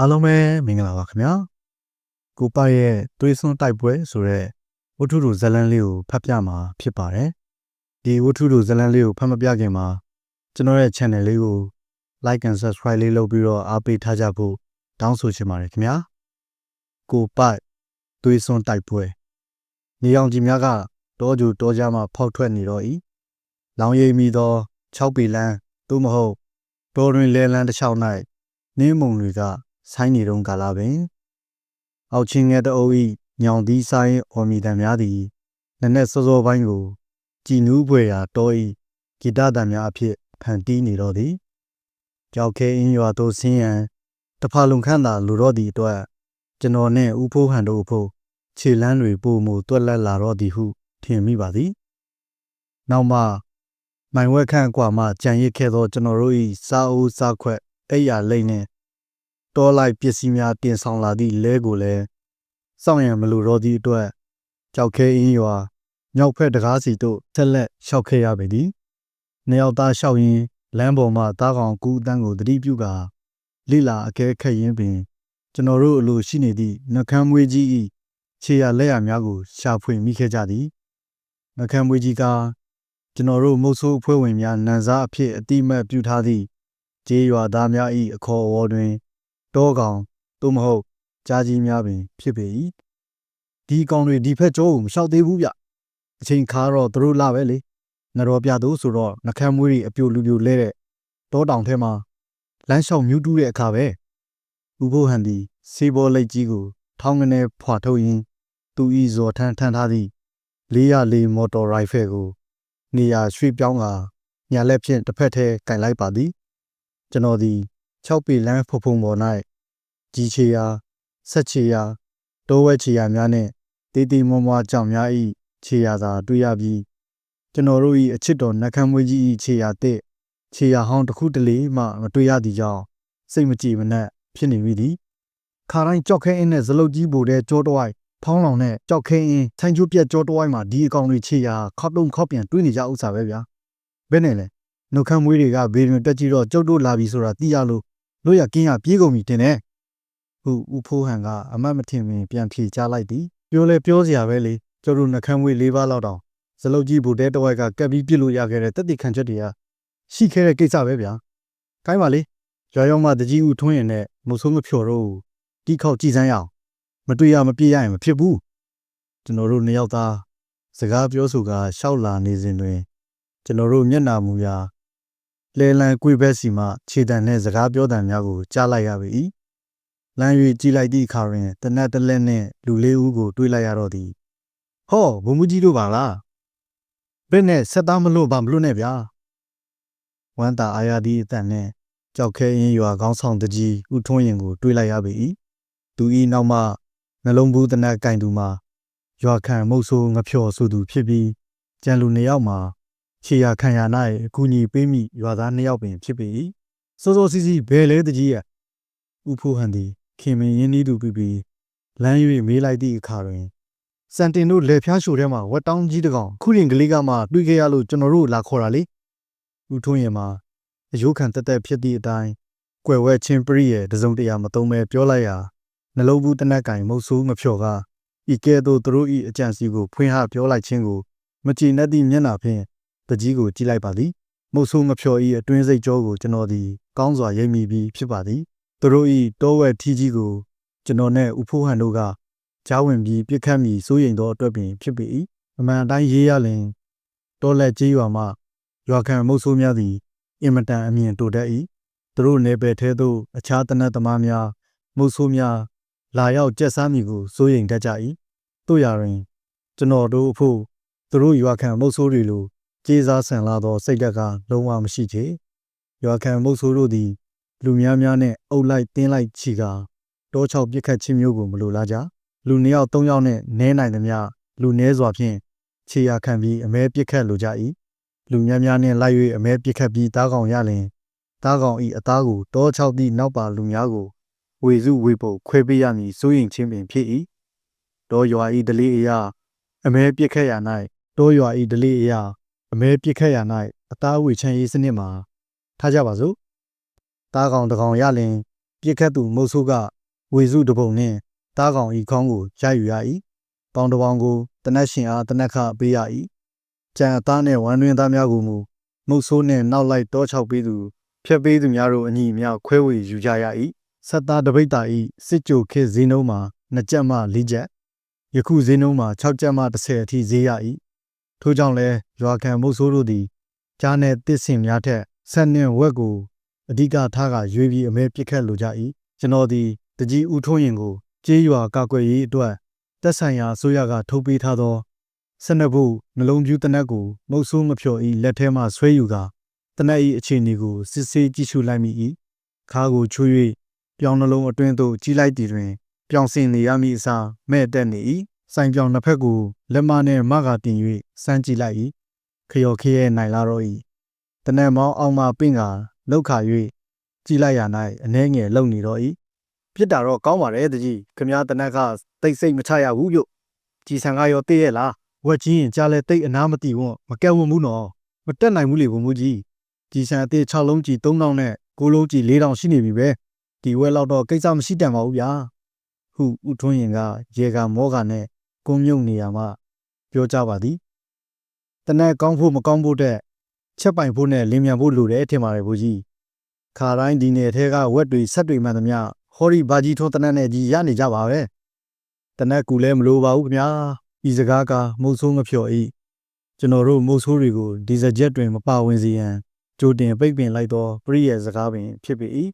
အားလုံးပဲမင်္ဂလာပါခင်ဗျာကိုပိုက်ရဲ့သွေးစွန်းတိုက်ပွဲဆိုတဲ့ဝတ္ထုတို့ဇတ်လန်းလေးကိုဖတ်ပြမှာဖြစ်ပါတယ်ဒီဝတ္ထုတို့ဇတ်လန်းလေးကိုဖတ်မပြခင်မှာကျွန်တော်ရဲ့ channel လေးကို like and subscribe လေးလုပ်ပြီးတော့အားပေးထားကြဖို့တောင်းဆိုချင်ပါတယ်ခင်ဗျာကိုပိုက်သွေးစွန်းတိုက်ပွဲနေအောင်ကြီးများကတောကြူတောကြားမှဖောက်ထွက်နေတော့ဤလောင်ရိပ်မိသော6ပေလန်းသို့မဟုတ်တော်တွင်လဲလန်းတစ်ချောင်း၌နင်းမုံတွေက ဆိုင်းနေတုန်းကာလပင်အောက်ချင်းငယ်တအုပ်၏ညောင်သီးဆိုင်အော်မီတံများသည်နနက်စောစောပိုင်းကိုကြည်နူးဖွယ်ရာတော၏ဂီတတံများအဖြစ်ဖန်တီးနေတော့သည်ကြောက်ခဲအင်းရွာသို့ဆင်းရန်တဖာလုံခန့်သာလူတော့သည့်အတွက်ကျွန်တော်နှင့်ဦးဖိုးဟန်တို့အဖို့ခြေလန်းတွေပို့မှုတွက်လက်လာတော့သည်ဟုထင်မိပါသည်နောက်မှမိုင်ဝက်ခန့်အကွာမှကြံရစ်ခဲ့သောကျွန်တော်တို့၏စာအိုးစာခွက်အိယာလိမ့်နှင့် တောလိုက်ပစ္စည်းများတင်ဆောင်လာသည့်လဲကိုလည်းစောင့်ရန်မလိုတော့သည့်အတွက်ကြောက်ခဲအင်းရွာမြောက်ဖက်တကားစီတို့ဆက်လက်လျှောက်ခဲ့ရပေသည်နှစ်ယောက်သားလျှောက်ရင်းလမ်းပေါ်မှတားကောင်ကူးအတန်းကိုတတိပြုကာလိလာအကဲခတ်ရင်းပင် ကျွန်တော်တို့အလိုရှိနေသည့်နှကမ်းမွေးကြီး၏ခြေရလက်ရများကိုရှာဖွေမိခဲ့ကြသည်နှကမ်းမွေးကြီးကကျွန်တော်တို့မုတ်ဆိုးအဖွဲ့ဝင်များနန်စားအဖြစ်အတိမတ်ပြုထားသည့်ကျေးရွာသားများ၏အခေါ်အဝေါ်တွင် တောကောင်သို့မဟုတ်ကြားကြီးများပင် ဖြစ်ပေ၏ဒီကောင်တွေဒီဖက်ကျောကိုမလျှောက်သေးဘူးဗျအချိန်ခါတော့သူတို့လာပဲလေငရောပြသူဆိုတော့နှခမ်းမွေးတွေအပြိုလူပြိုလဲတဲ့တောတောင်ထဲမှာလမ်းလျှောက်မြူးတူးတဲ့အခါပဲဥဖို့ဟန်ဒီစေဘောလိတ်ကြီးကို ထောင်းကနေဖွာထုတ်ရင်းသူဤဇော်ထန်းထန်းထားသည့်404မော်တော်ရိုင်ဖယ်ကို နေရာရွှေ့ပြောင်းကညာလက်ဖြင့်တစ်ဖက်ထဲကင်လိုက်ပါသည် ကျွန်တော်သည် 6ပေလမ်းဖုံဖုံပေါ်၌ကြီးချေရာဆက်ချေရာတိုးဝဲချေရာများနှင့်တေးသေးမွားမွားကြောင်များ၏ခြေရာသာတွေ့ရပြီးကျွန်တော်တို့၏အချစ်တော်နှကမ်းမွေးကြီး၏ခြေရာတဲ့ခြေရာဟောင်းတစ်ခုတလေမှမတွေ့ရသည့်ကြောင့်စိတ်မကြည်မနှက်ဖြစ်နေမိသည်ခါတိုင်းကြောက်ခဲအင်းနဲ့ဇလုတ်ကြီးပိုတဲ့ကြောတဝိုက်ဖောင်းလောင်နဲ့ကြောက်ခဲအင်းထိုင်ချိုးပြက်ကြောတဝိုက်မှာဒီအကောင်တွေခြေရာခောက်တုံခောက်ပြန်တွေးနေကြဥစ္စာပဲဗျာဘယ်နဲ့လဲနှုတ်ခမ်းမွေးတွေကဘေးတွင်တက်ကြည့်တော့ကျုပ်တို့လာပြီဆိုတာသိရလို့ လို့ရကင်းရပြေးကုန်ပြီတင်တယ်ဟုဦးဖိုးဟန်ကအမတ်မထင်ပင်ပြန်ဖြေချလိုက်သည်ပြောလဲပြောစရာပဲလေကျတို့နှခမ်းမွေး၄ပါးလောက်တောင်ဇလုတ်ကြီးဘူတဲတဝိုက်ကကပ်ပြီးပြစ်လို့ရခဲ့တဲ့တက်တိခံချက်တွေကရှိခဲ့တဲ့ကိစ္စပဲဗျာခိုင်းပါလေရွာရောက်မှတကြီးဦးထွန်းရင်နဲ့မဆိုးမဖြော်တော့တီးခေါက်ကြည်စမ်းရအောင်မတွေ့ရမပြေးရရင်မဖြစ်ဘူးကျွန်တော်တို့နှစ်ယောက်သားစကားပြောဆိုကရှောက်လာနေစဉ်တွင်ကျွန်တော်တို့မျက်နာမူရာ လဲလန်ကွေဘက်စီမှခြေတံနဲ့စကားပြောတံများကိုကြားလိုက်ရပြီ။လမ်း၍ကြည့်လိုက်သည့်အခါတွင်တနက်တလက်နှင့်လူလေးဦးကိုတွေ့လိုက်ရတော့သည်။ဟောဘုံမူကြီးတို့ပါလား။ဘယ်နဲ့ဆက်သားမလို့ပါမလို့နဲ့ဗျာ။ဝမ်းတာအာရသည့်အတန်နှင့်ကြောက်ခဲရင်ရွာကောင်းဆောင်တကြီးဥထွန်းရင်ကိုတွေ့လိုက်ရပြီ။သူဤနောက်မှနှလုံးဘူးတနက်ကင်သူမှာရွာခံမုတ်ဆိုးငဖြော်ဆိုသူဖြစ်ပြီးကြံလူနှစ်ယောက်မှာ ခြေရခံရ၌အကူအညီပေးမိရွာသားနှစ်ယောက်ပင်ဖြစ်ပေ၏စိုးစိုးစီးစီးဘယ်လဲတကြီးရဥဖိုးဟန်သည်ခင်မင်းရင်းနှီးသူပြီးပြီးလမ်း၍မေးလိုက်သည့်အခါတွင်စန်တင်တို့လက်ဖျားရှိုထဲမှာဝက်တောင်းကြီးတကောင်ခုရင်ကလေးကမှတွေ့ခဲ့ရလို့ကျွန်တော်တို့လာခေါ်တာလေဥထွန်းရင်မှာအယိုးခံတက်တက်ဖြစ်သည့်အတိုင်းကွယ်ဝဲချင်းပရိရဲ့တစုံတရာမသုံးပဲပြောလိုက်ရာနှလုံးဘူးတနက်ကင်မုတ်ဆိုးငဖြော်ကဤကဲ့သို့သူတို့၏အကြံစီကိုဖွင့်ဟပြောလိုက်ခြင်းကိုမကြည်နပ်သည့်မျက်နှာဖြင့် တကြီးကိုကြည့်လိုက်ပါသည်မုတ်ဆိုးငဖြော်ဤအတွင်းစိတ်ကြောကိုကျွန်တော်သည်ကောင်းစွာရိပ်မိပြီးဖြစ်ပါသည်သူတို့ဤတောဝက်ထီးကြီးကိုကျွန်တော်နဲ့ဦးဖိုးဟန်တို့ကကြားဝင်ပြီးပြစ်ခတ်မိစိုးရိမ်သောအတွက်ပင်ဖြစ်ပေ၏အမှန်အတိုင်းရေးရလင်တောလက်ကြီးရွာမှရွာခံမုတ်ဆိုးများသည်အင်မတန်အမြင်တိုတက်၏သူတို့နေပယ်ထဲသို့အခြားတနတ်သမားများမုတ်ဆိုးများလာရောက်ကြက်စားမိကိုစိုးရိမ်တတ်ကြ၏တို့ရရင်ကျွန်တော်တို့အဖို့သူတို့ရွာခံမုတ်ဆိုးတွေလို ကြေးစားဆန်လာသောစိတ်ဓာတ်ကလုံးဝမရှိချေရွာခံမုတ်ဆိုးတို့သည် လူများများနဲ့အုပ်လိုက်တင်းလိုက်ချီကာတောချောက်ပြစ်ခတ်ခြင်းမျိုးကိုမလိုလားကြလူနှစ်ယောက်သုံးယောက်နဲ့နဲနိုင်သမျှလူနဲစွာဖြင့်ခြေရာခံပြီးအမဲပြစ်ခတ်လိုကြ၏လူများများနဲ့လိုက်၍အမဲပြစ်ခတ်ပြီးတားကောင်ရလင်တားကောင်ဤအသားကိုတောချောက်သည့်နောက်ပါလူများကိုဝေစုဝေပုတ်ခွဲပေးရမည်စိုးရင်ချင်းပင်ဖြစ်၏တောရွာဤဒလေးအရာအမဲပြစ်ခတ်ရ၌တောရွာဤဒလေးအရာ အမဲပြစ်ခတ်ရ၌အသားဝေချမ်းရေးစနစ်မှာထားကြပါစို့တားကောင်တကောင်ရလင် ပြစ်ခတ်သူမုတ်ဆိုးကဝေစုတပုံနှင့်တားကောင်ဤခေါင်းကိုရိုက်ယူရ၏ပေါင်တစ်ပေါင်ကိုတနက်ရှင်အားတနက်ခပေးရ၏ကြံအသားနှင့်ဝမ်းတွင်းသားများကိုမူမုတ်ဆိုးနှင့်နောက်လိုက်တောချောက်ပေးသူဖျက်ပေးသူများတို့အညီအမျှခွဲဝေယူကြရ၏ဆက်သားတပိတ်တာဤစစ်ကြိုခေတ်ဈေးနှုန်းမှာ2ကြက်မှ4ကြက်ယခုဈေးနှုန်းမှာ6ကြက်မှ10အထိဈေးရ၏ ထို့ကြောင့်လဲရွာခံမုတ်ဆိုးတို့သည်ကြားနယ်တစ်စင်များထက်ဆက်နှင့်ဝက်ကိုအဓိကထားကရွေးပြီးအမဲပစ်ခတ်လိုကြ၏ကျွန်တော်သည်တကြီးဦးထွန်းရင်ကိုကြေးရွာကာကွယ်ရေးအတွက်တက်ဆိုင်ရာအစိုးရကထုတ်ပေးထားသော12ဘုနှလုံးပြူးတနက်ကိုမုတ်ဆိုးမဖြော်ဤလက်ထဲမှဆွဲယူကာတနက်ဤအခြေအနေကိုစစ်ဆေးကြည့်ရှုလိုက်မိ၏ခါကိုချွေ၍ပြောင်းနှလုံးအတွင်းသို့ကြီးလိုက်သည်တွင် ပြောင်းစင်နေရမည့်အစားမဲ့တက်နေ၏ စိုင်ပြောင်နှစ်ဖက်ကိုလက်မနှင့်မကတင်၍စမ်းကြည့်လိုက်၏ခယော်ခရဲနိုင်လာတော့၏တနက်မောင်းအောင်မှပင့်ကလောက်ခါ၍ကြည့်လိုက်ရ၌အနှဲငယ်လုံနေတော့၏ပြစ်တာတော့ကောင်းပါတယ်တကြီးခမားတနက်ကတိတ်စိတ်မချရဘူးပြု့ကြည်ဆန်ကရောသိရဲ့လားဝက်ကြီးရင်ကြားလဲတိတ်အနာမတိဝွန်းမကဲဝွန်းဘူးနော်မတက်နိုင်ဘူးလေဘုံမူကြီးကြည်ဆန်အသေး6လုံးကြီး3000နဲ့9လုံးကြီး4000ရှိနေပြီပဲဒီဝက်လောက်တော့ကိစ္စမရှိတန်ပါဘူးဗျာဟုဥထွန်းရင်ကရေကမောကနဲ့ ကုန်းမြုံနေရမှပြောကြပါသည်တနက်ကောင်းဖို့မကောင်းဖို့တဲ့ချက်ပိုင်ဖို့နဲ့လင်းမြန်ဖို့လိုတယ်ထင်ပါတယ်ဘူကြီးခါတိုင်းဒီနယ်ထဲကဝက်တွေဆက်တွေမှန်သမျှဟောဒီဘာကြီးထုံးတနက်နဲ့ကြီးရနေကြပါပဲတနက်ကူလည်းမလိုပါဘူးခင်ဗျာဤစကားကမုတ်ဆိုးမဖြော်ဤကျွန်တော်တို့မုတ်ဆိုးတွေကိုဒီဇချက်တွင်မပါဝင်စေရန်ကြိုတင်ပိတ်ပင်လိုက်သောပရိရဲ့စကားပင်ဖြစ်ပေ၏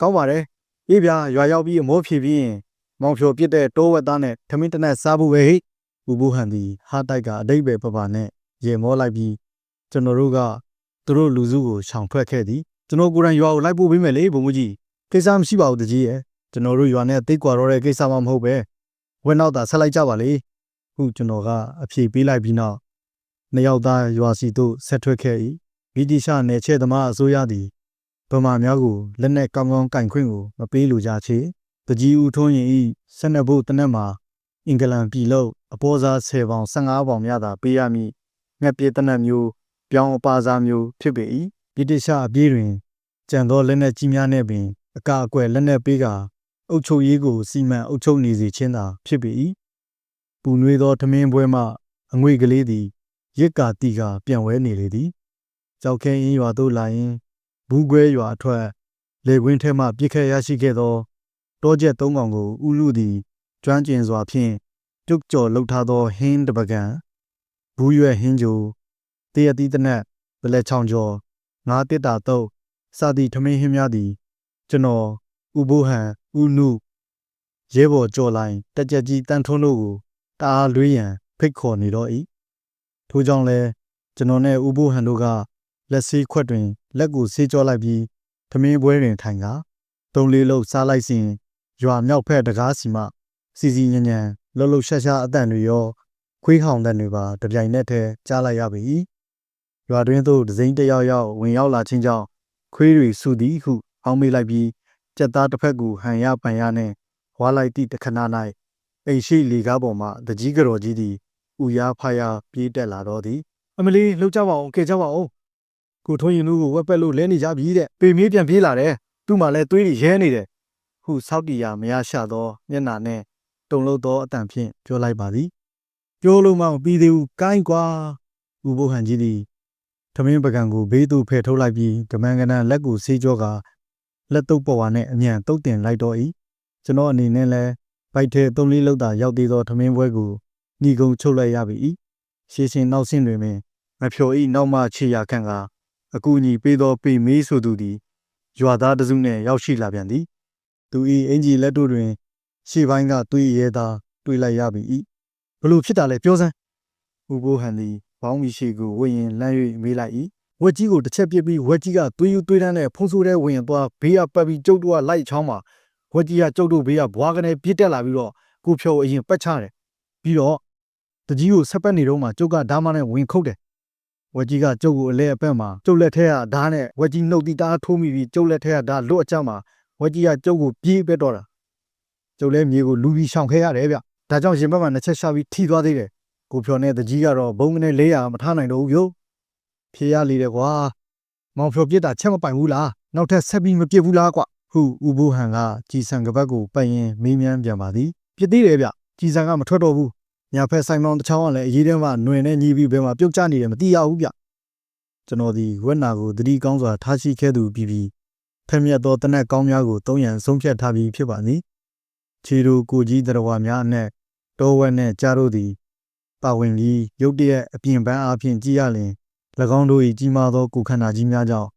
ကောင်းပါတယ်အေးဗျာရွာရောက်ပြီးအမိုးဖြည့်ပြီးရင် မောင်ဖြိုပြစ်တဲ့တိုးဝက်သားနဲ့ထမင်းတနက်စားဖို့ပဲဟိဘူဘူဟန်သည်ဟာတိုက်ကအတိတ်ပဲပပနဲ့ရေမောလိုက်ပြီးကျွန်တော်တို့ကသူတို့လူစုကိုခြောင်ထွက်ခဲ့သည်ကျွန်တော်ကိုယ်တိုင်ရွာကိုလိုက်ပို့ပေးမယ်လေဘုံမကြီးကိစ္စမရှိပါဘူးတကြီးရဲ့ကျွန်တော်တို့ရွာနဲ့တိတ်ကွာတော့တဲ့ကိစ္စမှမဟုတ်ပဲဝက်နောက်သာဆက်လိုက်ကြပါလေခုကျွန်တော်ကအဖြေပေးလိုက်ပြီးနောက်နှစ်ယောက်သားရွာစီသို့ဆက်ထွက်ခဲ့၏ဗီတီရှာနယ်ချဲသမားအစိုးရသည်ဗမာများကိုလက်နက်ကောင်းကောင်းကင်ခွင့်ကိုမပေးလိုကြချေ တကြီးဦးထွန်းရင်ဤဆက်နှစ်ဖို့တနက်မှာအင်္ဂလန်ပြည်လို့အပေါ်စား10ပေါင်15ပေါင်များသာပေးရမည်ငှက်ပြေးတနက်မျိုးပြောင်းအပါစားမျိုးဖြစ်ပေ၏ဗီတီရှာအပြေးတွင်ကြံသောလက်နက်ကြီးများနှင့်ပင်အကာအကွယ်လက်နက်ပေးကာအုပ်ချုပ်ရေးကိုစီမံအုပ်ချုပ်နေစေခြင်းသာဖြစ်ပေ၏ပူနွေးသောထမင်းပွဲမှအငွေကလေးသည်ရစ်ကာတီကာပြန်ဝဲနေလေသည်ကြောက်ခဲအင်းရွာသို့လာရင်ဘူးခွဲရွာအထွက်လေကွင်းထဲမှပြစ်ခတ်ရရှိခဲ့သော တောကျက်သုံးကောင်ကိုဥလူသည်ကျွမ်းကျင်စွာဖြင့်ပြုတ်ကျော်လှုပ်ထားသောဟင်းတပကံဘူးရွက်ဟင်းဂျိုတရတိတနက်ဗလက်ချောင်းကျော်ငါးတစ်တာတုပ်စသည်ထမင်းဟင်းများသည်ကျွန်တော်ဥဘိုးဟန်ဥနုရဲဘော်ကြော်လိုက်တက်ကြက်ကြီးတန်ထွန်းတို့ကိုတအားလွေးရန်ဖိတ်ခေါ်နေတော့၏ထို့ကြောင့်လဲကျွန်တော်နဲ့ဥဘိုးဟန်တို့ကလက်ဆေးခွက်တွင် လက်ကိုဆေးကြောလိုက်ပြီးသမင်းပွဲတွင်ထိုင်ကာသုံးလေးလုံးစားလိုက်စဉ် ရွာမြောက်ဖက်တကားစီမှစီစီညံညံလှုပ်လှုပ်ရှားရှားအတန်တွေရော ခွေးဟောင်တဲ့တွေပါတပြိုင်နက်တည်းကြားလိုက်ရပြီရွာတွင်သို့ဒစိမ့်တယောက်ယောက်ဝင်ရောက်လာခြင်းကြောင့်ခွေးတွေစုသည်ဟုအောင်းမေးလိုက်ပြီးကြက်သားတစ်ဖက်ကိုဟန်ရပန်ရနှင့်ဝါလိုက်သည့်တခဏ၌အိမ်ရှိလီကားပေါ်မှတကြီးကြော်ကြီးသည်ဥရားဖားရပြေးတက်လာတော့သည် အမလီလှုပ်ကြပါအောင်ကဲကြပါအောင်ကိုထွန်းရင်တို့ကိုဝက်ပက်လို့လဲနေကြပြီတဲ့ပေမေးပြန်ပြေးလာတယ်သူ့မှာလဲသွေးတွေရဲနေတယ် ဟုဆောက်တီယာမရရှာသောမျက်နာနဲ့တုံလို့သောအတန်ဖြင့်ပြောလိုက်ပါသည်ပြောလို့မှမပြီးသေးဘူးကိုင်းကွာဥပုဟန်ကြီးသည်ထမင်းပကံကိုဘေးသို့ဖယ်ထုတ်လိုက်ပြီးကမန်ကနန်လက်ကိုဆေးကြောကလက်တုပ်ပေါ်ဝါနဲ့အမြန်တုတ်တင်လိုက်တော့၏ကျွန်တော်အနေနဲ့လဲဘိုက်ထဲသုံးလေးလောက်သာရောက်သေးသောထမင်းပွဲကိုညီကုံချုပ်လိုက်ရပြီ၏ရှေးရှင်နောက်ဆင်းတွင်ပင်မဖြော်ဤနောက်မှခြေရခန့်ကအကူအညီပေးသောပေမေးဆိုသူသည်ရွာသားတစုနှင့်ရောက်ရှိလာပြန်သည် သူ၏အင်ဂျီလက်တို့တွင် ရှေ့ပိုင်းကသွေးရဲသားတွေ့လိုက်ရပြီ၏ဘလို့ဖြစ်တာလဲပြောစမ်းဥပိုးဟန်သည်ဘောင်းမီရှိကိုဝင့်ရင်လမ်း၍မေးလိုက်၏ဝက်ကြီးကိုတစ်ချက်ပြစ်ပြီးဝက်ကြီးကသွေးယူသွေးတန်းနဲ့ဖုံးဆိုးတဲ့ဝင်ရင်သွားဘေးကပတ်ပြီးကျုပ်တို့ကလိုက်ချောင်းမှာဝက်ကြီးကကျုပ်တို့ဘေးကဘွားကနေပြစ်တက်လာပြီးတော့ကိုဖြော်အရင်ပတ်ချတယ်ပြီးတော့တကြီးကိုဆက်ပတ်နေတော့မှကျုပ်ကဓာမနဲ့ဝင်ခုတ်တယ်ဝက်ကြီးကကျုပ်ကိုအလဲအပက်မှာကျုပ်လက်ထဲကဓာနဲ့ဝက်ကြီးနှုတ်တီတားထိုးမိပြီးကျုပ်လက်ထဲကဓာလွတ်အကြမှာ ဝက်ကြီးကကျုပ်ကိုပြေးပက်တော့တာကျုပ်လည်းမြေကိုလူပြီးရှောင်ခဲ့ရတယ်ဗျဒါကြောင့်ရင်ဘက်မှာနှစ်ချက်ရှာပြီးထိသွားသေးတယ်ကိုဖြော်နဲ့တကြီးကတော့ဘုံကနေ400မထားနိုင်တော့ဘူးယို့ဖြေရလေတယ်ကွာမောင်ဖြော်ပြစ်တာချက်မပိုင်ဘူးလားနောက်ထပ်ဆက်ပြီးမပြစ်ဘူးလားကွဟုဥပုဟံကကြည်ဆံကပတ်ကိုပတ်ရင်မေးမြန်းပြန်ပါသည်ပြစ်သေးတယ်ဗျကြည်ဆံကမထွက်တော့ဘူးညာဖက်ဆိုင်မောင်တစ်ချောင်းကလည်းအရေးတန်းမှຫນွင်နဲ့ညီးပြီးဘယ်မှာပြုတ်ကျနေတယ်မသိရဘူးဗျကျွန်တော်ဒီဝက်နာကိုတတိကောင်းစွာထားရှိခဲ့သူပြီးပြီး ဖက်မြက်သောတနက်ကောင်းများကိုသုံးရန်ဆုံးဖြတ်ထားပြီးဖြစ်ပါသည်ခြေတို့ကိုကြီးတရဝါများအနက်တောဝက်နှင့်ကြားတို့သည်ပါဝင်ပြီးရုတ်တရက်အပြင်ပန်းအားဖြင့်ကြည်ရလျင်၎င်းတို့၏ကြီးမားသောကိုယ်ခန္ဓာကြီးများကြောင့်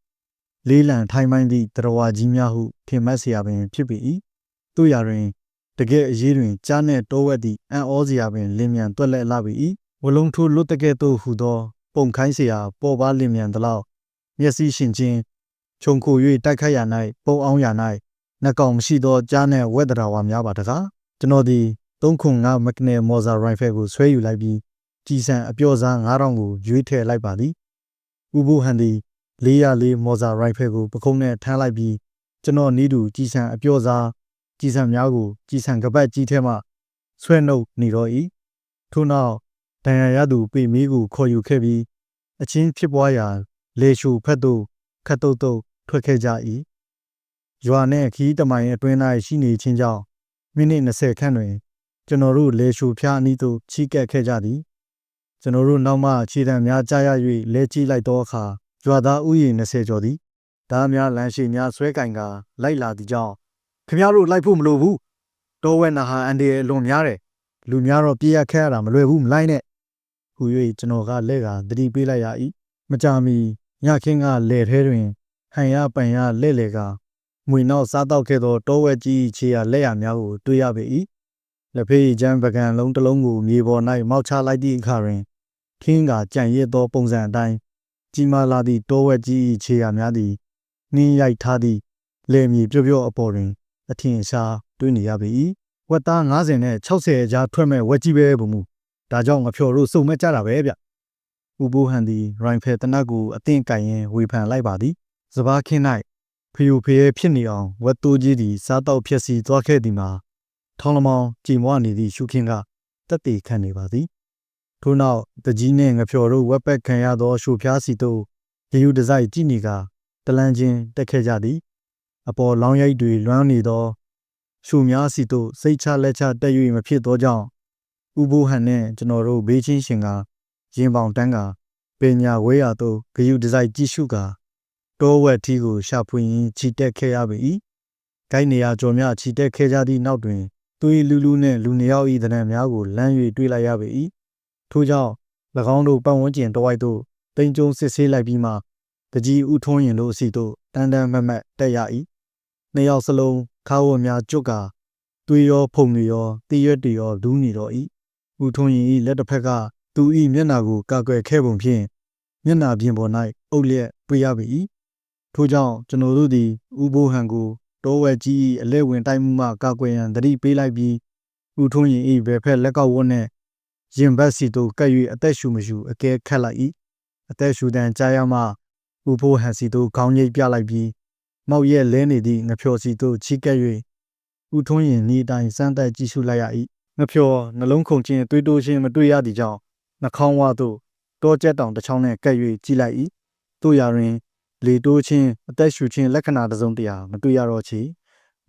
လေးလံထိုင်းမိုင်းသည့်တရဝါကြီးများဟုထင်မှတ်เสียပင်ဖြစ်ပေ၏တို့ရာတွင် တကယ်အရေးတွင်ကြားနှင့်တောဝက်သည့်အံ့ဩစရာပင်လင်းမြန်တွက်လက်လာပေ၏ဝလုံးထိုးလွတ်တကဲ့သို့ဟူသော ပုံခိုင်းเสียပေါ်ပါလင်းမြန်သလောက်မျက်စိရှင်ချင်း ခြုံခို၍တိုက်ခတ်ရ၌ပုံအောင်ရ၌နှကောင်မရှိသောကြားနှင့်ဝက်တရာဝါများပါတကားကျွန်တော်သည်305မက်ကနေမော်ဇာရိုင်ဖယ်ကိုဆွဲယူလိုက်ပြီးကြီးစံအပြော့စား9000ကိုရွေးထည့်လိုက်ပါသည်ဥပုဟန်သည်404မော်ဇာရိုင်ဖယ်ကိုပခုံးနဲ့ထမ်းလိုက်ပြီးကျွန်တော်နီးတူကြီးစံအပြော့စားကြီးစံများကိုကြီးစံကပတ်ကြီးထဲမှဆွဲနှုတ်နေတော့၏ထို့နောက်ဒဏ်ရာရသူပေမီးကိုခေါ်ယူခဲ့ပြီးအချင်းဖြစ်ပွားရာလေရှူဖက်သို့ခတ်တုတ်တုတ် ထွက်ခဲ့ကြ၏ရွာနှင့်ခီးတမိုင်အတွင်း၌ရှိနေခြင်းကြောင့်မိနစ်20ခန့်တွင် ကျွန်တော်တို့လေရှူဖျားအနီးသို့ချီးကပ်ခဲ့ကြသည်ကျွန်တော်တို့နောက်မှခြေတံများကြားရ၍လဲကြည့်လိုက်သောအခါရွာသားဥယျာဉ်20ကျော်သည်ဒါးများလမ်းရှိများဆွဲကင်ကလိုက်လာသည့်ကြောင့်ခင်ဗျားတို့လိုက်ဖို့မလိုဘူးတောဝဲနာဟာအန်ဒီရဲ့အလွန်များတယ်လူများတော့ပြည့်ရခဲရတာမလွယ်ဘူးမလိုက်နဲ့ဟူ၍ကျွန်တော်ကလက်ကသတိပေးလိုက်ရ၏မကြမီညခင်းကလေထဲတွင် ဟန်ရပန်ရလဲ့လေကမွေနောက်စားတော့ခဲ့သောတောဝက်ကြီးခြေရလက်ရများကိုတွေ့ရပေ၏လက်ဖေးချမ်းပကံလုံးတစ်လုံးကိုမြေပေါ်၌မောက်ချလိုက်သည့်အခါတွင်ခင်းကကြံ့ရစ်သောပုံစံအတိုင်းကြီးမားလာသည့်တောဝက်ကြီးခြေရများသည်နှင်းရိုက်ထားသည့်လေမြေပြုတ်ပြုတ်အပေါ်တွင်အထင်ရှားတွေ့နေရပေ၏ဝက်သား90နဲ့60အကြားထွက်မဲ့ဝက်ကြီးပဲဘုံမူဒါကြောင့်ငါဖြော်တို့စုံမဲ့ကြတာပဲဗျဥပိုးဟန်သည်ရိုင်ဖယ်တနတ်ကိုအသင့်ကင်ရင်ဝေဖန်လိုက်ပါသည် စပားခင်း၌ဖျူဖျဲဖြစ်နေအောင်ဝက်တိုးကြီးသည်စားတော့ဖြစ်စီသွားခဲ့သည်မှာထောင်းလမောင်ကြည်မွနေသည့်ရှုခင်းကတက်တည်ခံနေပါသည်ထို့နောက်တကြီးနှင့်ငဖြော်တို့ဝက်ပက်ခံရသောရှုဖျားစီတို့ရေယူဒီဇိုင်ကြည့်နေကတလန်းချင်းတက်ခဲ့ကြသည် အပေါ်လောင်းရိုက်တွေလွမ်းနေသောရှုများစီတို့စိတ်ချလက်ချတက်၍မဖြစ်သောကြောင့်ဥပိုးဟန်နှင့်ကျွန်တော်တို့ဘေးချင်းရှင်ကရင်ပေါင်တန်းကပညာဝဲရသို့ဂယုဒီဇိုင်ကြည့်ရှုကာ တောဝက်ထီကိုရှာဖွေရင်းခြိတက်ခဲ့ရပေ၏။ဂိုင်းနေရာကျော်များခြိတက်ခဲ့ကြသည့်နောက်တွင်သွေးလူလူနှင့်လူနှစ်ယောက်၏တနံများကိုလမ်း၍တွေ့လိုက်ရပေ၏။ထို့ကြောင့်၎င်းတို့ပတ်ဝန်းကျင်တဝိုက်သို့တိမ်ကျုံစစ်ဆေးလိုက်ပြီးမှတကြီးဥထုံးရင်တို့အစီတို့တန်းတန်းမတ်မတ်တက်ရ၏။နှစ်ယောက်စလုံးခါဝတ်များကျွတ်ကာသွေးရောဖုံတွေရောတည်ရွက်တွေရောဒူးနေတော့၏။ဥထုံးရင်၏လက်တစ်ဖက်ကသူ၏မျက်နှာကိုကာကွယ်ခဲ့ပုံဖြင့်မျက်နှာပြင်ပေါ်၌အုပ်လျက်တွေ့ရပေ၏ ထို့ကြောင့်ကျွန်တော်တို့သည်ဥပိုးဟန်ကိုတောဝက်ကြီး၏အလဲဝင်တိုက်မှုမှကာကွယ်ရန်တတိပေးလိုက်ပြီးဥထုံးရင်၏ဘယ်ဖက်လက်ကောက်ဝတ်နှင့်ရင်ဘတ်စီတို့ကပ်၍အသက်ရှူမရှူအကဲခတ်လိုက်၏အသက်ရှူတန်ကြားရမှဥပိုးဟန်စီတို့ခေါင်းငိတ်ပြလိုက်ပြီးမောက်ရက်လဲနေသည့်ငဖြော်စီတို့ချီးကပ်၍ဥထုံးရင်ဤအတိုင်းစမ်းသက်ကြည့်ရှုလိုက်ရ၏ငဖြော်နှလုံးခုန်ခြင်းတွေးတိုးခြင်းမတွေ့ရသည့်ကြောင့်နှာခေါင်းဝသို့တောကျက်တောင်တစ်ချောင်းနဲ့ကပ်၍ကြည့်လိုက်၏တို့ရာတွင် လေတိုးခြင်းအသက်ရှူခြင်းလက္ခဏာတစ်စုံတရာမတွေ့ရတော့ချေ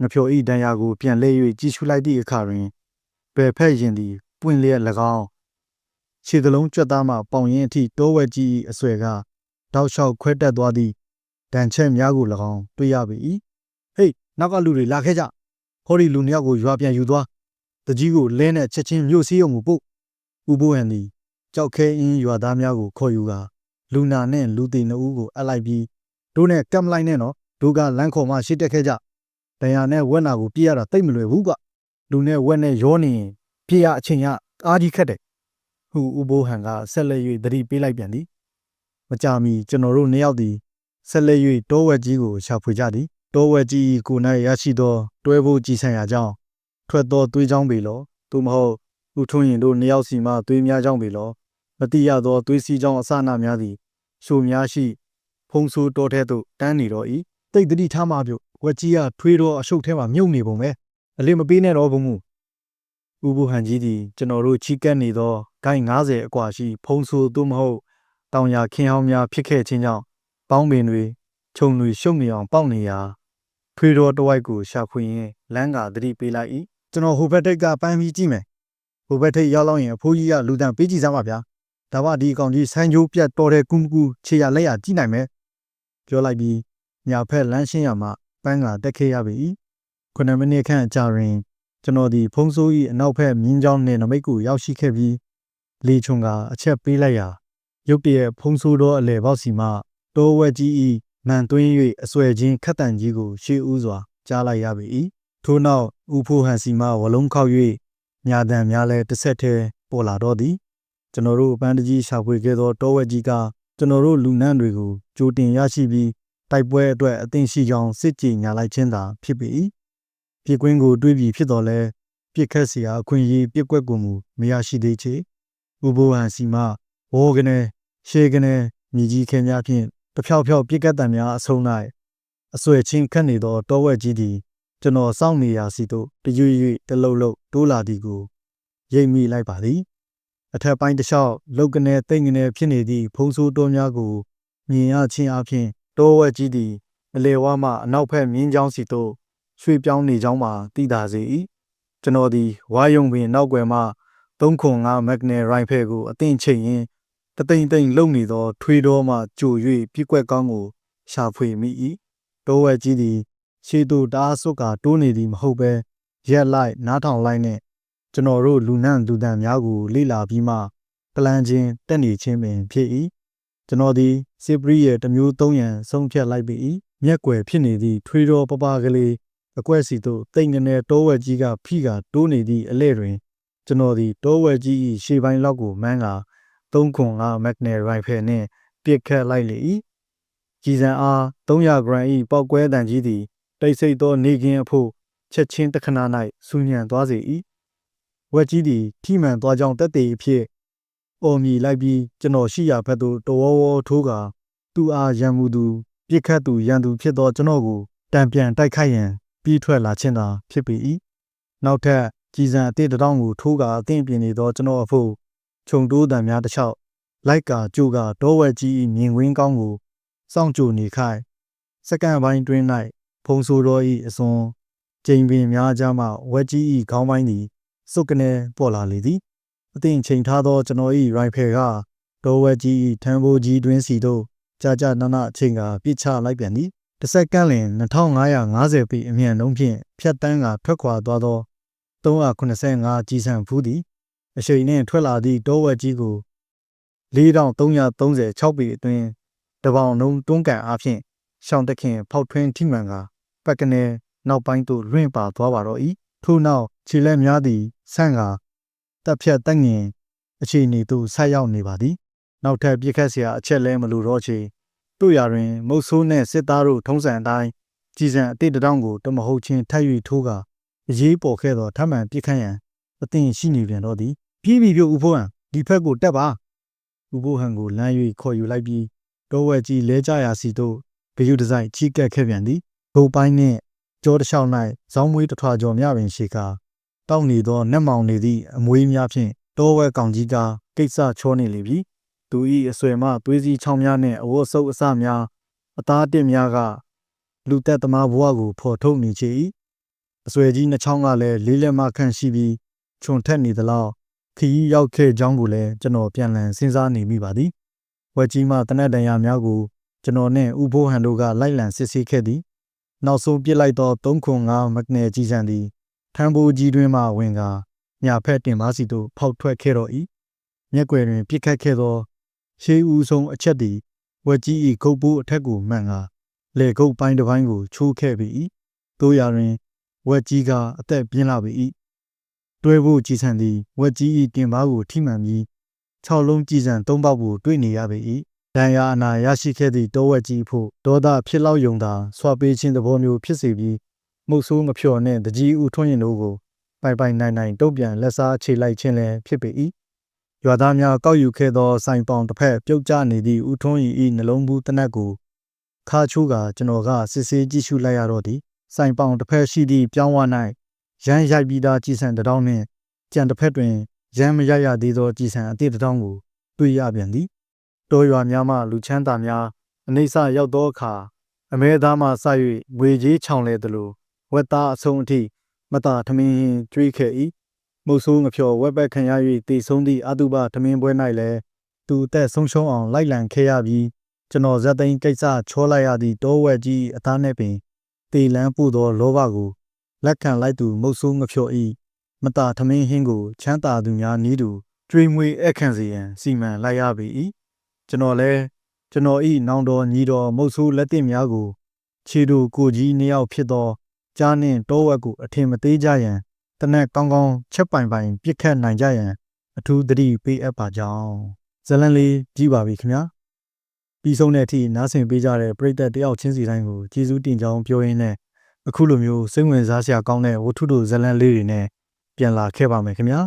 ငဖြော်ဤဒဏ်ရာကိုပြန်လဲ၍ကြည့်ရှုလိုက်သည့်အခါတွင်ဘယ်ဖက်ရင်သည်ပွင့်လျက်၎င်းခြေသလုံးကြွက်သားမှပေါင်ရင်အထိတိုးဝက်ကြီး၏အဆွဲကတောက်လျှောက်ခွဲတက်သွားသည့်ဒဏ်ချက်များကို၎င်းတွေ့ရပေ၏ဟေးနောက်ကလူတွေလာခဲ့ကြဟောဒီလူနှစ်ယောက်ကိုရွာပြန်ယူသွားတကြီးကိုလဲနဲ့ချက်ချင်းမြို့စည်းရုံကိုပို့ဥပိုးဟန်သည်ကြောက်ခဲအင်းရွာသားများကိုခေါ်ယူကာလူနာနဲ့လူသေးနှစ်ဦးကိုအပ်လိုက်ပြီး တို့နဲ့ကမ်လိုက်နဲ့နော်တို့ကလမ်းခေါ်မှရှစ်တက်ခဲ့ကြတန်ရနဲ့ဝက်နာကိုပြည့်ရတာတိတ်မလွယ်ဘူးကလူနဲ့ဝက်နဲ့ရောနေရင်ပြည့်ရအချိန်ရအားကြီးခက်တယ်ဟူဥဘိုးဟန်ကဆက်လက်၍သတိပေးလိုက်ပြန်သည်မကြမီကျွန်တော်တို့နှစ်ယောက်သည်ဆက်လက်၍တောဝက်ကြီးကိုရှာဖွေကြသည်တောဝက်ကြီးကို၌ရရှိသောတွဲဖို့ကြည်ဆံရာကြောင့်ထွက်သောသွေးချောင်းပေလောသို့မဟုတ်ဥထွန်းရင်တို့နှစ်ယောက်စီမှသွေးများကြောင်းပေလောမတိရသောသွေးစီးကြောင်းအစနာများသည်ရှိုများရှိ ဖုံဆိုးတော်ထဲသို့တန်းနေတော့၏တိတ်တတိထားမှပြုတ်ဝက်ကြီးကထွေးတော်အရှုပ်ထဲမှာမြုပ်နေပုံပဲအလေးမပေးနဲ့တော့ဘုံမူဥပုဟန်ကြီးသည်ကျွန်တော်တို့ချီကပ်နေသောဂိုင်း90အကွာရှိဖုံဆိုးသို့မဟုတ်တောင်ယာခင်းဟောင်းများဖြစ်ခဲ့ခြင်းကြောင့်ပေါင်းပင်တွေခြုံတွေရှုပ်နေအောင်ပေါက်နေရာထွေတော်တဝိုက်ကိုရှာဖွေရင်းလမ်းကသတိပေးလိုက်၏ကျွန်တော်ဟိုဘက်ထိပ်ကပန်းပြီးကြည့်မယ်ဟိုဘက်ထိပ်ရောက်လောက်ရင်အဖိုးကြီးကလူတန်ပေးကြည့်စမ်းပါဗျာဒါမှဒီအကောင်ကြီးဆိုင်းချိုးပြတ်တော်တဲ့ကူးမကူခြေရလက်ရကြည့်နိုင်မယ် ပြောလိုက်ပြီးညာဖက်လမ်းရှင်းရမှပန်းကတက်ခဲ့ရပြီခုနှစ်မိနစ်ခန့်ကြာရင်ကျွန်တော်ဒီဖုံးဆိုး၏အနောက်ဘက်မြင်းချောင်းနှင့်နမိတ်ကိုရောက်ရှိခဲ့ပြီးလေချုံကအချက်ပေးလိုက်ရာရုတ်တရက်ဖုံးဆိုးသောအလဲပေါက်စီမှတိုးဝက်ကြီး၏မန်သွင်း၍အဆွဲချင်းခတ်တန်ကြီးကိုရှေးဦးစွာကြားလိုက်ရပေ၏ထို့နောက်ဦးဖိုးဟန်စီမှဝလုံးခောက်၍ညာတန်များလဲတစ်ဆက်တည်းပေါ်လာတော့သည်ကျွန်တော်တို့အပန်းတကြီးရှာဖွေခဲ့သော တောဝက်ကြီးက ကျွန်တော်တို့လူနန်းတွေကိုကြိုတင်ရရှိပြီးတိုက်ပွဲအတွက်အသင့်ရှိကြောင်းစစ်ကြေညာလိုက်ခြင်းသာဖြစ်ပေ၏ပြစ်ကွင်းကိုတွေးပြီးဖြစ်တော်လဲပြစ်ခတ်เสียအခွင့်အရေးပြစ်ကွက်ကိုမူမရရှိသေးချေဥဘိုဟန်စီမှဝေါကနေရှေကနေမြကြီးခဲများဖြင့်တဖြောက်ဖြောက်ပြစ်ကတ်တံများအဆုံး၌အဆွဲချင်းခတ်နေသောတောဝက်ကြီးသည်ကျွန်တော်စောင့်နေရာစီသို့တရွေ့ရွေ့တလုံးလုံးတိုးလာသည်ကိုရိပ်မိလိုက်ပါသည် အထက်ပိုင်းတစ်လျှောက်လုတ်ကနေတိတ်ငနေဖြစ်နေသည့်ဖုံးဆိုးတောများကိုမြင်ရခြင်းအပြင်တောဝက်ကြီးသည်အလေဝါမှအနောက်ဘက်မြင်းချောင်းစီသို့ရွှေ့ပြောင်းနေကြောင်းမှသိသာစေ၏ကျွန်တော်သည်ဝါယုံပင်နောက်ွယ်မှ305မက်ဂနယ်ရိုင်ဖယ်ကိုအသင့်ချိန်ရင်းတသိမ့်သိမ့်လုံနေသောထွေးတော်မှကြို၍ပြက်ကွက်ကောင်းကိုရှာဖွေမိ၏တောဝက်ကြီးသည်ရှေးသို့တားဆွတ်ကာတိုးနေသည်မဟုတ်ဘဲရက်လိုက်နားထောင်လိုက်နဲ့ ကျွန်တော်တို့လူနန့်လူတန်များကိုလေ့လာပြီးမှပလန်ချင်းတက်နေခြင်းပင်ဖြစ်၏ကျွန်တော်သည်စစ်ပရိရဲ့တမျိုးသုံးရန်ဆုံးဖြတ်လိုက်ပြီမျက်ွယ်ဖြစ်နေသည့်ထွေးတော်ပပကလေးအကွက်စီသို့တိတ်ငနေတောဝက်ကြီးကဖိကတိုးနေသည့်အလဲ့တွင် ကျွန်တော်သည်တောဝက်ကြီး၏ရှေ့ပိုင်းလောက်ကိုမန်းကာ305မက်နယ်ရိုင်ဖယ်နှင့်ပစ်ခတ်လိုက်လေ၏ကြည်စံအား300ဂရမ်၏ပောက်ကွဲတန်ကြီးသည်တိတ်ဆိတ်သောနေကင်းအဖို့ချက်ချင်းတခဏ၌ဆူညံသွားစေ၏ ဝက်ကြီးသည်ထိမှန်သွားကြောင်းတက်သေးအဖြစ်အော်မြည်လိုက်ပြီးကျွန်တော်ရှိရာဘက်သို့တဝဝထိုးကာသူ့အားရံမှုသူပြစ်ခတ်သူရန်သူဖြစ်သောကျွန်တော်ကိုတံပြန်တိုက်ခိုက်ရန်ပြီးထွက်လာခြင်းသာဖြစ်ပေ၏နောက်ထပ်ကြည်စံအသေးတောင်ကိုထိုးကာအသင့်ပြင်နေသောကျွန်တော်အဖို့ခြုံတိုးတံများတစ်ချောက်လိုက်ကာကြိုကာတောဝက်ကြီးမြင်ကွင်းကောင်းကိုစောင့်ကြိုနေခိုင်စက္ကန့်ပိုင်းတွင်၌ဖုံဆိုးတော်၏အစွန်ကျိန်ပင်များကြားမှဝက်ကြီး၏ခေါင်းပိုင်းသည် စုတ်ကနေပေါ်လာလေသည်အသင်ချိန်ထားသောကျွန်တော်၏ရိုင်ဖယ်ကတောဝက်ကြီး၏ထံဘိုးကြီးတွင်စီသို့ကြာကြာနာနာအချိန်ကပြစ်ချလိုက်ပြန်သည်တစ်စက္ကန့်လျင်2550ပေအမြန်နှုန်းဖြင့်ဖြတ်တန်းကထွက်ခွာသွားသော385ကြီးစံဖူးသည်အရှိန်နှင့်ထွက်လာသည့်တောဝက်ကြီးကို4336ပေအတွင်းတပေါင်လုံးတွန်းကန်အားဖြင့်ရှောင်းတခင်ဖောက်ထွင်းထိမှန်ကပက်ကနေနောက်ပိုင်းသို့လွင့်ပါသွားပါတော့၏ ထို့နောက်ခြေလက်များသည်ဆန့်ကာတက်ဖြတ်တက်ငင်အခြေအနေသို့ဆက်ရောက်နေပါသည်နောက်ထပ်ပြစ်ခတ်စရာအချက်လဲမလိုတော့ချေတို့ရာတွင် မုတ်ဆိုးနှင့်စစ်သားတို့ထုံးစံအတိုင်းကြည်စံအတိတ်တောင်းကိုတမဟုတ်ချင်းထပ်၍ထိုးကာအရေးပေါ်ခဲ့သောထမှန်ပြစ်ခတ်ရန်အသင်ရှိနေပြန်တော့သည်ဖြီးပြီးပြုတ်ဥဖိုးဟန်ဒီဖက်ကိုတက်ပါဥဖိုးဟန်ကိုလမ်း၍ခေါ်ယူလိုက်ပြီးတော့ဝက်ကြီးလဲကြရာစီတို့ဂယုဒဆိုင်ချီကပ်ခဲ့ပြန်သည်ဘုံပိုင်းနှင့် ကြောတလျှောက်၌ဇောင်းမွေးတထွာကျော်မြပင်ရှိကာတောက်နေသောနက်မောင်နေသည့်အမွေးများဖြင့်တောဝက်ကောင်ကြီးကကိစ္စချောနေလေပြီသူ၏အဆွေမှသွေးစည်းချောင်းများနှင့်အဝတ်ဆုပ်အစများအသားတစ်များကလူသက်သမားဘဝကိုဖော်ထုတ်နေချေ၏အဆွေကြီးနှချောင်းကလည်းလေးလက်မခန့်ရှိပြီးခြုံထက်နေသလောက်ခီးရောက်ခဲ့ကြောင်းကိုလည်းကျွန်တော်ပြန်လည်စဉ်းစားနေမိပါသည်ဝက်ကြီးမှတနက်တန်ရများကိုကျွန်တော်နှင့်ဥဖိုးဟန်တို့ကလိုက်လံစစ်ဆေးခဲ့သည် နောက်ဆုံးပြစ်လိုက်သော305မက်နယ်ကြီးစံသည်ထံပိုးကြီးတွင်မှဝင်ကာညာဖက်တင်ပါစီသို့ဖောက်ထွက်ခဲ့တော့၏မျက်ွယ်တွင်ပြစ်ခတ်ခဲ့သောရှေးဦးဆုံးအချက်သည်ဝက်ကြီး၏ခုတ်ပိုးအထက်ကိုမှန်ကာလေကုတ်ပိုင်းတစ်ပိုင်းကိုချိုးခဲ့ပေ၏တို့ရာတွင်ဝက်ကြီးကအသက်ပြင်းလာပေ၏တွဲဖို့ကြည်ဆန်သည်ဝက်ကြီး၏တင်ပါးကိုထိမှန်ပြီး6လုံးကြည်ဆန်3ပေါက်ကိုတွေ့နေရပေ၏ ဒဏ်ရာအနာရရှိခဲ့သည့်တောဝက်ကြီးဖို့ဒေါသဖြစ်လောက်ယုံသာဆွာပေးခြင်းသဘောမျိုးဖြစ်စေပြီးမှုတ်ဆိုးမဖြော်နှင့်တကြီးဦးထွန်းရင်တို့ကိုပိုင်ပိုင်နိုင်နိုင်တုတ်ပြန်လက်စားခြေလိုက်ခြင်းလည်းဖြစ်ပေ၏ရွာသားများကောက်ယူခဲ့သောစိုင်ပေါင်တစ်ဖက်ပြုတ်ကျနေသည့်ဦးထွန်းရီ၏နှလုံးဘူးတနက်ကိုခါချိုးကကျွန်တော်ကစစ်ဆေးကြည့်ရှုလိုက်ရတော့သည်စိုင်ပေါင်တစ်ဖက်ရှိသည့်ပြောင်းဝ၌ရမ်းရိုက်ပြီးသားကြည်ဆန်တထောင်နှင့်ကြံတစ်ဖက်တွင်ရမ်းမရရသေးသောကြည်ဆန်အသည့်တထောင်ကိုတွေ့ရပြန်သည် တောရွာများမှလူချမ်းသာများအနိစ္စရောက်သောအခါအမဲသားမှစ၍ငွေကြီးချောင်လဲသလိုဝက်သားအဆုံးအထိမတာထမင်းဟင်းကျွေးခဲ့၏မုတ်ဆိုးငဖြော်ဝက်ပက်ခံရ၍တည်ဆုံးသည့်အတုပထမင်းပွဲ၌လည်းသူအသက်ဆုံးရှုံးအောင်လိုက်လံခဲ့ရပြီးကျွန်တော်ဇက်သိန်းကိစ္စချောလိုက်ရသည့်တောဝက်ကြီးအသားနှင့်ပင်တေလန်းပို့သောလောဘကိုလက်ခံလိုက်သူမုတ်ဆိုးငဖြော်၏မတာထမင်းဟင်းကိုချမ်းသာသူများနည်းတူကျွေးမွေးအခန့်စီရန်စီမံလိုက်ရပေ၏ ကျွန်တော်လည်းကျွန်တော်၏နောင်တော်ညီတော်မုတ်ဆိုးလက်သင့်များကို ခြေတို့ကိုကြီးနှစ်ယောက်ဖြစ်သောကြားနှင့်တောဝက်ကိုအထင်မသေးကြရန်တနက်ကောင်းကောင်းချက်ပိုင်ပိုင်ပြစ်ခတ်နိုင်ကြရန်အထူးသတိပေးအပ်ပါကြောင်းဇလန်လေးကြည့်ပါပြီခင်ဗျာပြီးဆုံးတဲ့အထိနားဆင်ပေးကြတဲ့ပရိသတ်တယောက်ချင်းစီတိုင်းကိုကျေးဇူးတင်ကြောင်းပြောရင်းနဲ့အခုလိုမျိုးစိတ်ဝင်စားစရာကောင်းတဲ့ဝတ္ထုတို့ဇလန်လေးတွေနဲ့ပြန်လာခဲ့ပါမယ်ခင်ဗျာ